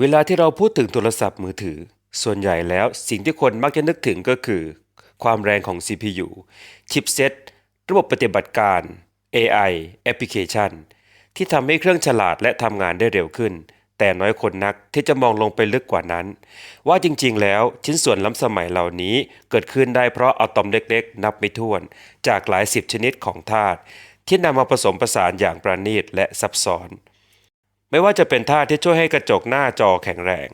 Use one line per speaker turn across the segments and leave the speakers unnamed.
เวลาที่เราพูดถึงโทรศัพท์มือถือ ส่วนใหญ่แล้วสิ่งที่คนมักจะนึกถึงก็คือ ความแรงของ CPU ชิปเซตระบบปฏิบัติการ AI แอปพลิเคชัน ที่ทำให้เครื่องฉลาดและทำงานได้เร็วขึ้น แต่น้อยคนนักที่จะมองลงไปลึกกว่านั้น ว่าจริงๆ แล้วชิ้นส่วนล้ำสมัยเหล่านี้เกิดขึ้นได้เพราะอะตอมเล็กๆ นับไม่ถ้วน จากหลายสิบชนิดของธาตุที่นำมาผสมผสานอย่างประณีตและซับซ้อน ไม่ว่าจะเป็นธาที่ช่วยให้กระจกหน้าจอแข็งแรง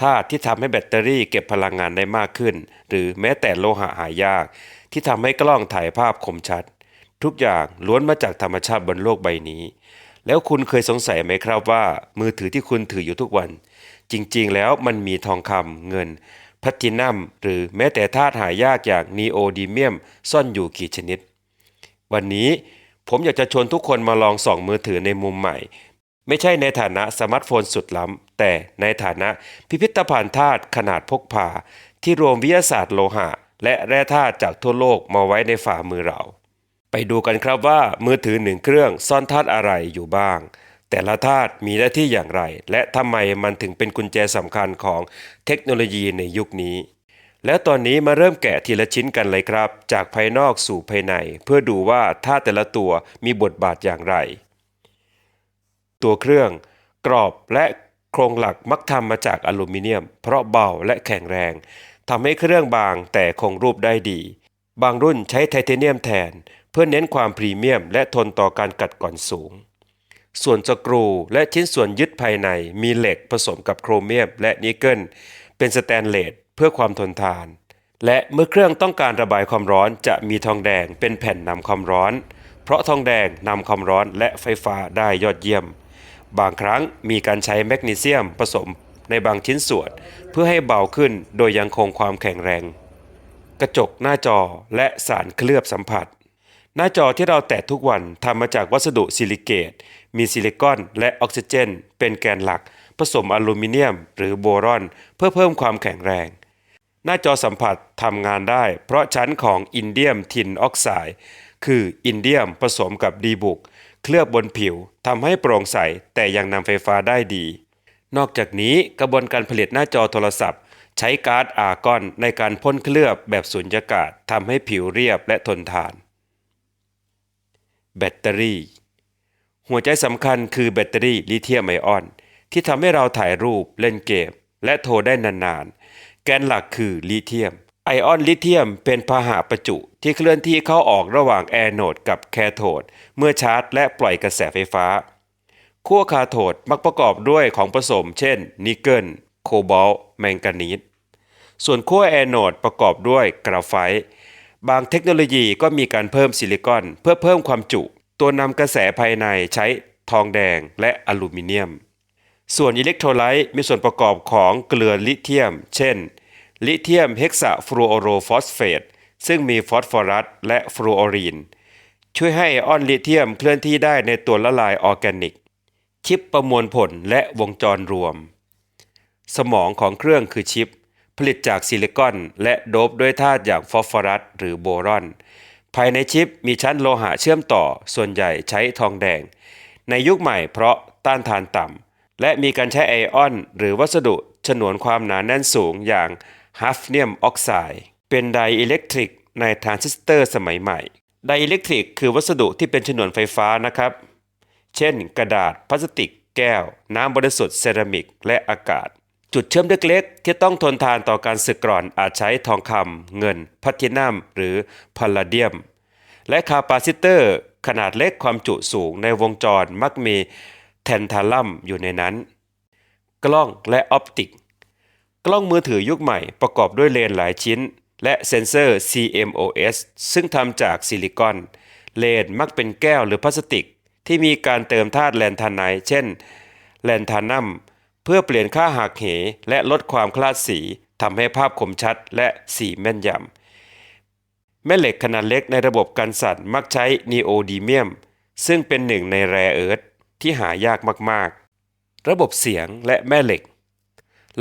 ธาตุที่ทำให้แบตเตอรี่เก็บพลังงานได้มากขึ้น หรือแม้แต่โลหะหายาก ที่ทำให้กล้องถ่ายภาพคมชัด ทุกอย่างล้วนมาจากธรรมชาติบนโลกใบนี้ แล้วคุณเคยสงสัยไหมครับว่า มือถือที่คุณถืออยู่ทุกวัน จริงๆ แล้วมันมีทองคำเงินแพลตินัมหรือแม้แต่ธาตุหายากอย่างนีโอดีเมียมซ่อนอยู่กี่ชนิด วันนี้ผมอยากจะชวนทุกคนมาลองส่องมือถือในมุมใหม่ ไม่ใช่ในฐานะสมาร์ทโฟนสุดล้ำ แต่ในฐานะพิพิธภัณฑ์ธาตุขนาดพกพา ที่รวมวิทยาศาสตร์โลหะ และแร่ธาตุจากทั่วโลกมาไว้ในฝ่ามือเรา ไปดูกันครับว่ามือถือหนึ่งเครื่องซ่อนธาตุอะไรอยู่บ้าง แต่ละธาตุมีหน้าที่อย่างไร และทำไมมันถึงเป็นกุญแจสำคัญของเทคโนโลยีในยุคนี้แล้วตอนนี้มาเริ่มแกะทีละชิ้นกันเลยครับ จากภายนอกสู่ภายใน เพื่อดูว่าธาตุแต่ละตัวมีบทบาทอย่างไร ตัวเครื่อง กรอบและโครงหลักมักทำมาจากอลูมิเนียม เพราะเบาและแข็งแรงทำให้เครื่องบางแต่คงรูปได้ดี บางรุ่นใช้ไทเทเนียมแทน เพื่อเน้นความพรีเมียม และทนต่อการกัดก่อนสูง ส่วนสกรูและชิ้นส่วนยึดภายในมีเหล็กผสมกับโครเมียมและนิกเกิล เป็นสแตนเลสเพื่อความทนทาน และเมื่อเครื่องต้องการระบายความร้อนจะมีทองแดงเป็นแผ่นนำความร้อน เพราะทองแดงนำความร้อนและไฟฟ้าได้ยอดเยี่ยม บางครั้งมีการใช้แมกนีเซียมผสมในบางชิ้นส่วน เพื่อให้เบาขึ้นโดยยังคงความแข็งแรง กระจกหน้าจอและสารเคลือบสัมผัส หน้าจอที่เราแตะทุกวันทำมาจากวัสดุซิลิเกต มีซิลิคอนและออกซิเจน เป็นแกนหลัก ผสมอลูมิเนียม หรือโบรอน เพื่อเพิ่มความแข็งแรง หน้าจอสัมผัสทำงานได้ เพราะชั้นของอินเดียมทินออกไซด์คืออินเดียมผสมกับดีบุก เคลือบบนผิวทำให้โปร่งใสแต่ยังนำไฟฟ้าได้ดี นอกจากนี้กระบวนการผลิตหน้าจอโทรศัพท์ ใช้ก๊าซอาร์กอนในการพ่นเคลือบแบบสุญญากาศทำให้ผิวเรียบและทนทาน แบตเตอรี่ หัวใจสำคัญคือแบตเตอรี่ลิเธียมไอออน ที่ทำให้เราถ่ายรูปเล่นเกม และโทรได้นานๆ แกนหลักคือลิเธียม ไอออนลิเธียมเป็นพาหะประจุที่เคลื่อนที่เข้าออกระหว่างแอนโนดกับแคโทดเมื่อชาร์จและปล่อยกระแสไฟฟ้าขั้วคาโทดมักประกอบด้วยของผสม เช่น นิกเกิล โคบอลต์แมงกานีสส่วนขั้วแอนโนดประกอบด้วยกราไฟต์บางเทคโนโลยีก็มีการเพิ่มซิลิคอน เพื่อเพิ่มความจุ ตัวนำกระแสภายในใช้ทองแดงและอลูมิเนียม ส่วนอิเล็กโทรไลต์มีส่วนประกอบของเกลือลิเธียม เช่น ลิเธียมเฮกซาฟลูออโรฟอสเฟตซึ่งมีฟอสฟอรัสและฟลูออรีน ช่วยให้ไอออนลิเธียมเคลื่อนที่ได้ในตัวละลายออร์แกนิก ชิปประมวลผลและวงจรรวม สมองของเครื่องคือชิป ผลิตจากซิลิคอน และโดบด้วยธาตุอย่างฟอสฟอรัสหรือโบรอน ภายในชิปมีชั้นโลหะเชื่อมต่อ ส่วนใหญ่ใช้ทองแดง ในยุคใหม่เพราะต้านทานต่ำและมีการใช้ไอออน หรือวัสดุฉนวนความหนาแน่นสูงอย่าง ฮัฟเนียมออกไซด์เป็นไดอิเล็กทริกในทรานซิสเตอร์สมัยใหม่ ไดอิเล็กทริกคือวัสดุที่เป็นฉนวนไฟฟ้านะครับ เช่น กระดาษพลาสติก แก้ว น้ำบริสุทธิ์เซรามิก และอากาศ จุดเชื่อมเล็กๆ ที่ต้องทนทานต่อการสึกกร่อนอาจใช้ทองคำเงินแพลตินัมหรือพลาเดียม และคาปาซิเตอร์ขนาดเล็กความจุสูงในวงจรมักมีแทนทาลัมอยู่ในนั้น กล้องและออปติก กล้องมือถือยุคใหม่ประกอบด้วยเลนส์หลายชิ้น และเซ็นเซอร์ CMOS ซึ่งทำจากซิลิคอน เลนส์มักเป็นแก้วหรือพลาสติก ที่มีการเติมธาตุแลนทานไนท์เช่น แลนทานัมเพื่อเปลี่ยนค่าหักเห และลดความคลาดสีทำให้ภาพคมชัดและสีแม่นยำแม่เหล็กขนาดเล็กในระบบการสั่นมักใช้นีโอดีเมียม ซึ่งเป็นหนึ่งในแร่เอิร์ธที่หายากมากๆ ระบบเสียงและแม่เหล็ก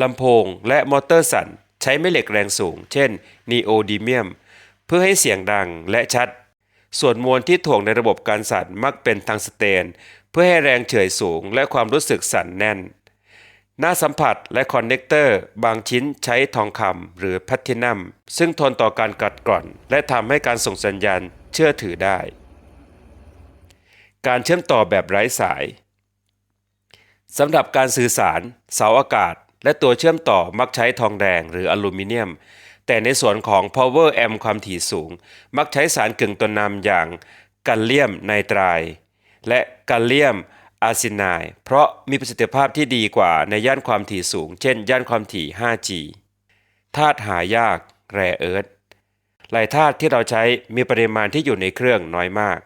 ลำโพงและมอเตอร์สั่นใช้แม่เหล็กแรงสูง เช่นนีโอดีเมียม เพื่อให้เสียงดังและชัด ส่วนมวลที่ถ่วงในระบบการสั่นมักเป็นทางสเตน เพื่อให้แรงเฉื่อยสูงและความรู้สึกสั่นแน่น หน้าสัมผัสและคอนเนคเตอร์ บางชิ้นใช้ทองคำหรือแพลทินัม ซึ่งทนต่อการกัดกร่อน และทำให้การส่งสัญญาณเชื่อถือได้ การเชื่อมต่อแบบไร้สายสำหรับการสื่อสาร เสาอากาศ และตัวเชื่อมต่อมักใช้ทองแดงหรืออลูมิเนียม แต่ในส่วนของ power amp ความถี่สูง มักใช้สารกึ่งตัวนำอย่างกัลเลียมไนไตรและกัลเลียมอาร์ซิไนด์เพราะมีประสิทธิภาพที่ดีกว่าในย่านความถี่สูง เช่น ย่านความถี่ 5G ธาตุหายาก แร่เอิร์ธหลายธาตุที่เราใช้มีปริมาณที่อยู่ในเครื่องน้อยมาก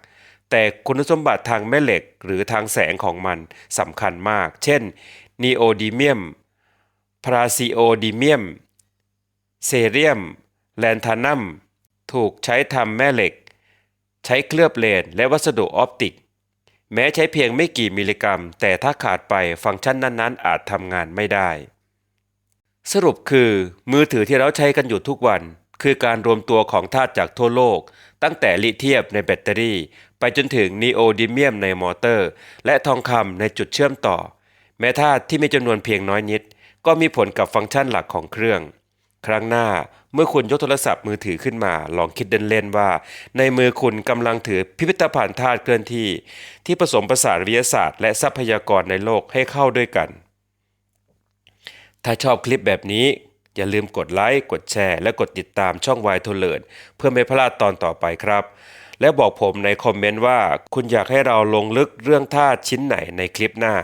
แต่คุณสมบัติทางแม่เหล็กหรือทางแสงของมันสำคัญมาก เช่นนีโอดีเมียม พราซิโอดีเมียม เซเรียม แลนทานัม ถูกใช้ทำแม่เหล็ก ใช้เคลือบเลนและวัสดุออปติก แม้ใช้เพียงไม่กี่มิลลิกรัม แต่ถ้าขาดไปฟังก์ชันนั้นๆ อาจทำงานไม่ได้ สรุปคือมือถือที่เราใช้กันอยู่ทุกวัน คือการรวมตัวของธาตุจากทั่วโลก ตั้งแต่ลิเธียมในแบตเตอรี่ ไปจนถึงนีโอดิเมียมในมอเตอร์ และทองคำในจุดเชื่อมต่อ แม้ธาตุที่มีจำนวนเพียงน้อยนิด ก็มีผลกับฟังก์ชันหลักของเครื่อง ครั้งหน้าเมื่อคุณยกโทรศัพท์มือถือขึ้นมา ลองคิดเล่นๆว่า ในมือคุณกำลังถือพิพิธภัณฑ์ธาตุเคลื่อนที่ ที่ผสมผสานวิทยาศาสตร์ และทรัพยากรในโลกให้เข้าด้วยกัน ถ้าชอบคลิปแบบนี้ อย่าลืมกดไลค์กดแชร์ และกดติดตามช่องวายโทเลินเพื่อไม่พลาดตอนต่อไปครับ และบอกผมในคอมเมนต์ว่าคุณอยากให้เราลงลึกเรื่องธาตุชิ้นไหนในคลิปหน้า